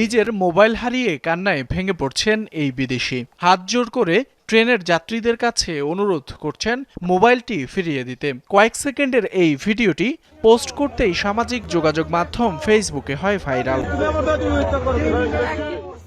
নিজের মোবাইল হারিয়ে কান্নায় ভেঙে পড়ছেন এই বিদেশি। হাত জোর করে ট্রেনের যাত্রীদের কাছে অনুরোধ করছেন মোবাইলটি ফিরিয়ে দিতে। কয়েক সেকেন্ডের এই ভিডিওটি পোস্ট করতেই সামাজিক যোগাযোগ মাধ্যম ফেসবুকে হয় ভাইরাল।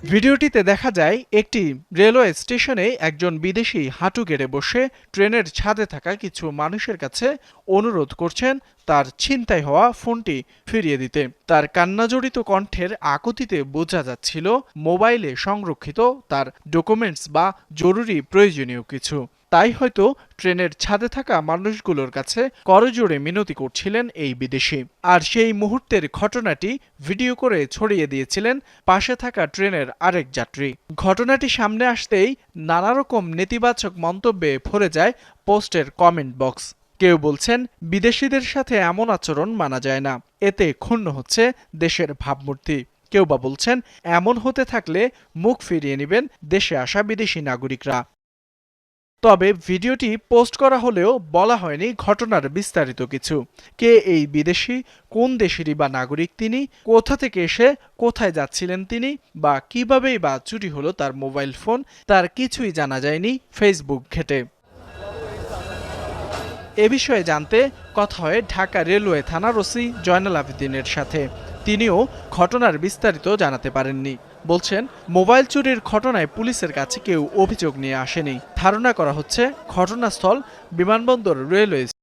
ভিডিওটিতে দেখা যায়, একটি রেলওয়ে স্টেশনে একজন বিদেশি হাঁটু গেড়ে বসে ট্রেনের ছাদে থাকা কিছু মানুষের কাছে অনুরোধ করছেন তার ছিনতাই হওয়া ফোনটি ফিরিয়ে দিতে। তার কান্নাজড়িত কণ্ঠের আকুতিতে বোঝা যাচ্ছিল, মোবাইলে সংরক্ষিত তার ডকুমেন্টস বা জরুরি প্রয়োজনীয় কিছু। তাই হয়তো ট্রেনের ছাদে থাকা মানুষগুলোর কাছে করজোড়ে মিনতি করছিলেন এই বিদেশি। আর সেই মুহূর্তের ঘটনাটি ভিডিও করে ছড়িয়ে দিয়েছিলেন পাশে থাকা ট্রেনের আরেক যাত্রী। ঘটনাটি সামনে আসতেই নানা রকম নেতিবাচক মন্তব্যে ভরে যায় পোস্টের কমেন্ট বক্স। কেউ বলছেন, বিদেশিদের সাথে এমন আচরণ মানা যায় না, এতে ক্ষুণ্ণ হচ্ছে দেশের ভাবমূর্তি। কেউ বা বলছেন, এমন হতে থাকলে মুখ ফিরিয়ে নেবেন দেশে আসা বিদেশি নাগরিকরা। তবে ভিডিওটি পোস্ট করা হলেও বলা হয়নি ঘটনার বিস্তারিত কিছু। কে এই বিদেশি, কোন দেশেরই বা নাগরিক তিনি, কোথা থেকে এসে, কোথায় যাচ্ছিলেন তিনি, বা কিভাবেই বা চুরি হলো তার মোবাইল ফোন, তার কিছুই জানা যায়নি ফেসবুক ঘেটে। এ বিষয়ে জানতে কথা হয় ঢাকা রেলওয়ে থানার ওসি জয়নাল আবেদিনের সাথে। তিনিও ঘটনার বিস্তারিত জানাতে পারেননি। বলছেন, মোবাইল চুরির ঘটনায় পুলিশের কাছে কেউ অভিযোগ নিয়ে আসেনি। ধারণা করা হচ্ছে, ঘটনাস্থল বিমানবন্দর রেলওয়ে